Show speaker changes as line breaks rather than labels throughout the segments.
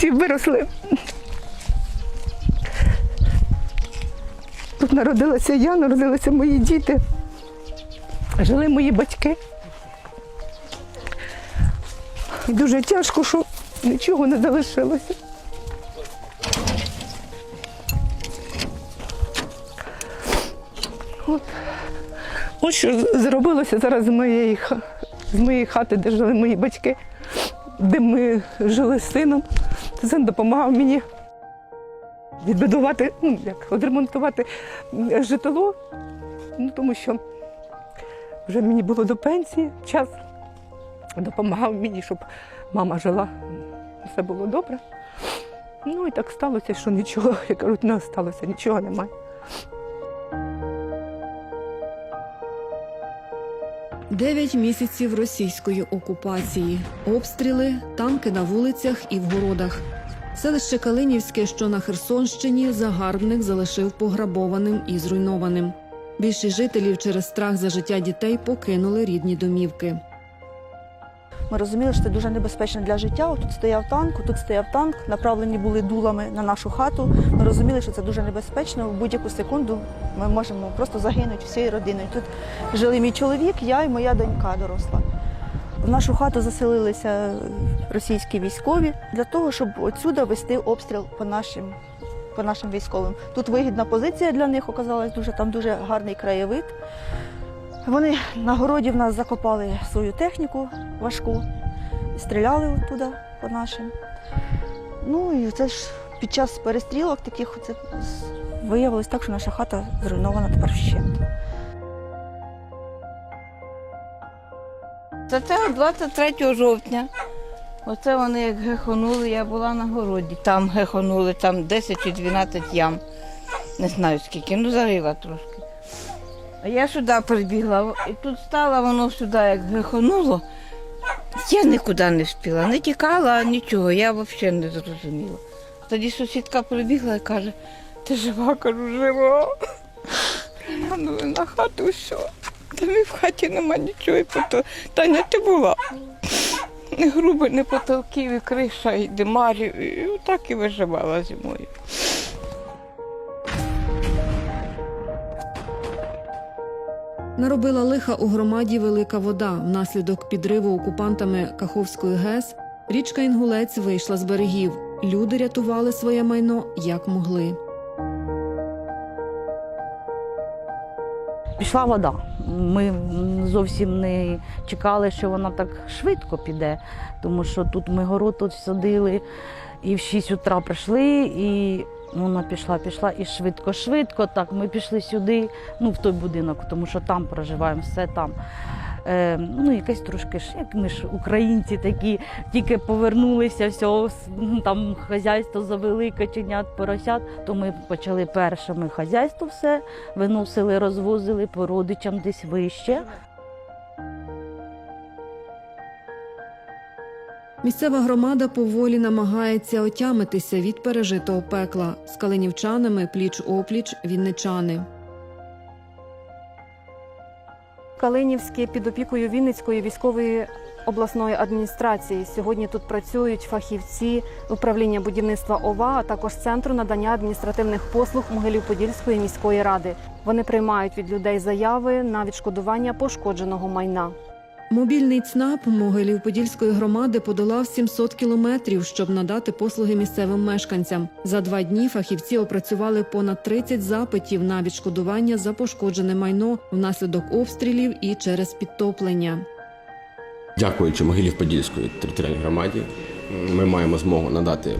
всі виросли. Тут народилася я, народилися мої діти, жили мої батьки. І дуже тяжко, що нічого не залишилося. От. Ось що зробилося зараз з моєї, з моєї хати, де жили мої батьки, де ми жили з сином. Син допомагав мені відбудувати, ну, як, відремонтувати житло, ну, тому що вже мені було до пенсії час. Допомагав мені, щоб мама жила, все було добре. Ну і так сталося, що нічого, як кажуть, не сталося, нічого немає.
Дев'ять місяців російської окупації, обстріли, танки на вулицях і в городах. Селище Калинівське, що на Херсонщині, загарбник залишив пограбованим і зруйнованим. Більшість жителів через страх за життя дітей покинули рідні домівки.
Ми розуміли, що це дуже небезпечно для життя. Тут стояв танк, тут стояв танк, направлені були дулами на нашу хату. Ми розуміли, що це дуже небезпечно. В будь-яку секунду ми можемо просто загинути всією родиною. Тут жили мій чоловік, я і моя донька доросла. В нашу хату заселилися російські військові для того, щоб отсюди вести обстріл по нашим, по нашим військовим. Тут вигідна позиція для них оказалась дуже там дуже гарний краєвид. Вони на городі в нас закопали свою техніку важку, стріляли туди по нашим. Ну і це ж під час перестрілок таких це виявилось так, що наша хата зруйнована тепер вщент.
Це це 23 жовтня. Оце вони як гехонули, я була на городі. Там гехонули, там 10 чи 12 ям. Не знаю скільки, ну зарила трошки. А я сюди прибігла, і тут стала воно сюди, як гехонуло. Я нікуди не встигла, не тікала, нічого, я взагалі не зрозуміла. Тоді сусідка прибігла і каже, ти жива, кажу, жива. Глянули на хату, все. Та мені в хаті нема нічого, і пото... Таня, ти була. Не груби, не потолків, і криша, і димарів, і отак і виживала зимою.
Наробила лиха у громаді велика вода. Внаслідок підриву окупантами Каховської ГЕС річка Інгулець вийшла з берегів. Люди рятували своє майно як могли.
Пішла вода. Ми зовсім не чекали, що вона так швидко піде, тому що тут ми город садили, і в 6 утра прийшли, і вона пішла, пішла, і швидко-швидко. Так, ми пішли сюди, ну в той будинок, тому що там проживаємо, все там. Е, ну, якесь трошки ж, як ми ж українці такі, тільки повернулися, все, там хазяйство завели, каченят, поросят, то ми почали першими хазяйство все, виносили, розвозили по родичам десь вище.
Місцева громада поволі намагається отямитися від пережитого пекла з калинівчанами пліч опліч вінничани.
Калинівське під опікою Вінницької військової обласної адміністрації. Сьогодні тут працюють фахівці управління будівництва ОВА, а також центру надання адміністративних послуг Могилів-Подільської міської ради. Вони приймають від людей заяви на відшкодування пошкодженого майна.
Мобільний ЦНАП Могилів Подільської громади подолав 700 кілометрів, щоб надати послуги місцевим мешканцям. За два дні фахівці опрацювали понад 30 запитів на відшкодування за пошкоджене майно внаслідок обстрілів і через підтоплення.
Дякуючи Могилів-Подільської територіальній громаді, ми маємо змогу надати е,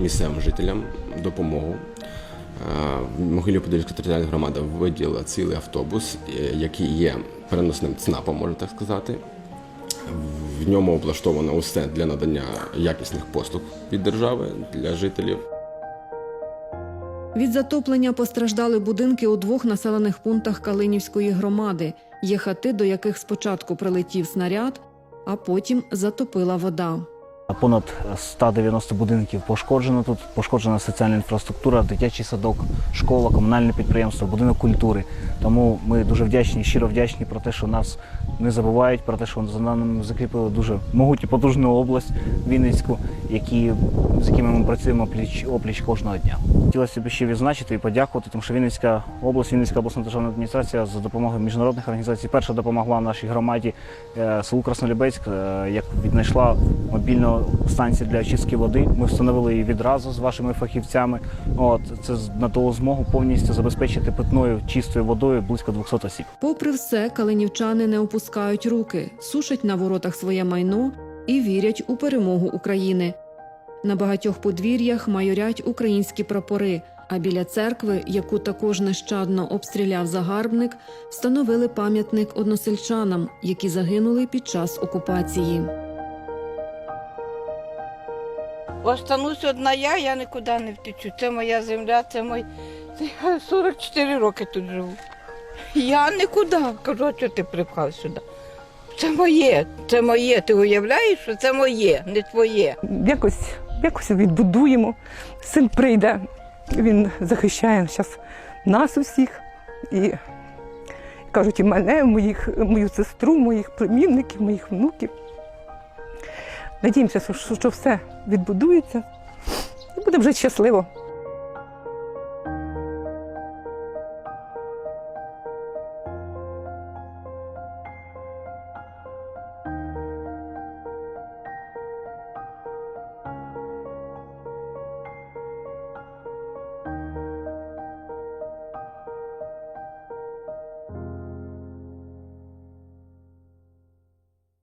місцевим жителям допомогу. Е, Могилів-Подільська територіальна громада виділила цілий автобус, е, який є переносним ЦНАПом, можна так сказати. В ньому облаштовано усе для надання якісних послуг від держави для жителів.
Від затоплення постраждали будинки у двох населених пунктах Калинівської громади. Є хати, до яких спочатку прилетів снаряд, а потім затопила вода.
Понад 190 будинків пошкоджено тут. Пошкоджена соціальна інфраструктура, дитячий садок, школа, комунальне підприємство, будинок культури. Тому ми дуже вдячні, щиро вдячні про те, що нас не забувають, про те, що за нами закріпили дуже могутню потужну область Вінницьку, які, з якими ми працюємо пліч опліч кожного дня. Хотілося б ще відзначити і подякувати, тому що Вінницька область, Вінницька обласна державна адміністрація за допомогою міжнародних організацій перша допомогла нашій громаді е, селу Краснолюбецьк, е, як віднайшла станцію для очистки води. Ми встановили її відразу з вашими фахівцями. От це надало змогу повністю забезпечити питною чистою водою близько 200 осіб.
Попри все, калинівчани не опускають руки, сушать на воротах своє майно і вірять у перемогу України. На багатьох подвір'ях майорять українські прапори. А біля церкви, яку також нещадно обстріляв загарбник, встановили пам'ятник односельчанам, які загинули під час окупації.
Останусь одна я, я нікуди не втечу. Це моя земля, це. Це я 44 роки тут живу. Я нікуди. Кажу, а чого ти припхав сюди? Це моє, це моє. Ти уявляєш, що це моє, не твоє.
Якось, якось відбудуємо. Син прийде, він захищає зараз нас усіх. І кажуть, і мене, моїх, мою сестру, моїх племінників, моїх внуків. Надіємося, що, все відбудується і буде вже щасливо.